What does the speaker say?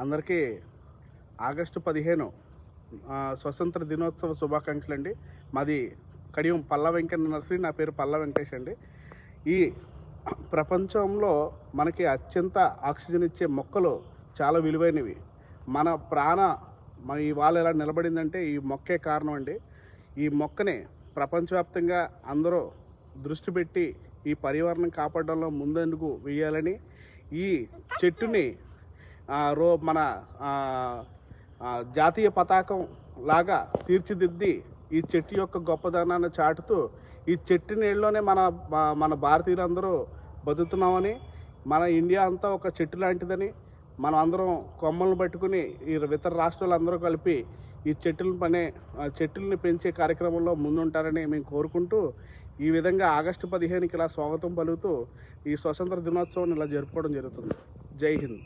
అందరికీ ఆగస్టు పదిహేను స్వతంత్ర దినోత్సవ శుభాకాంక్షలు అండి. మాది కడియం పల్ల వెంకన్న నర్సరీ నా పేరు పల్ల వెంకటేష్ అండి. ఈ ప్రపంచంలో మనకి అత్యంత ఆక్సిజన్ ఇచ్చే మొక్కలు చాలా విలువైనవి. మన ప్రాణ మన ఇవాళ ఎలా నిలబడిందంటే ఈ మొక్కే కారణం అండి. ఈ మొక్కని ప్రపంచవ్యాప్తంగా అందరూ దృష్టి పెట్టి ఈ పర్యావరణం కాపాడడంలో ముందందుకు వేయాలని ఈ చెట్టుని రో మన జాతీయ పతాకం లాగా తీర్చిదిద్ది ఈ చెట్టు యొక్క గొప్పదనాన్ని చాటుతూ ఈ చెట్టు నీళ్ళలోనే మన మన భారతీయులందరూ బతుకుతున్నామని మన ఇండియా అంతా ఒక చెట్టు లాంటిదని మనం అందరం కొమ్మలను పట్టుకుని ఈ ఇతర రాష్ట్రాలందరూ కలిపి ఈ చెట్టులను పనే చెట్టుల్ని పెంచే కార్యక్రమంలో ముందుంటారని మేము కోరుకుంటూ ఈ విధంగా ఆగస్టు పదిహేనుకి ఇలా స్వాగతం పలుకుతూ ఈ స్వతంత్ర దినోత్సవం ఇలా జరుపుకోవడం జరుగుతుంది. జై హింద్.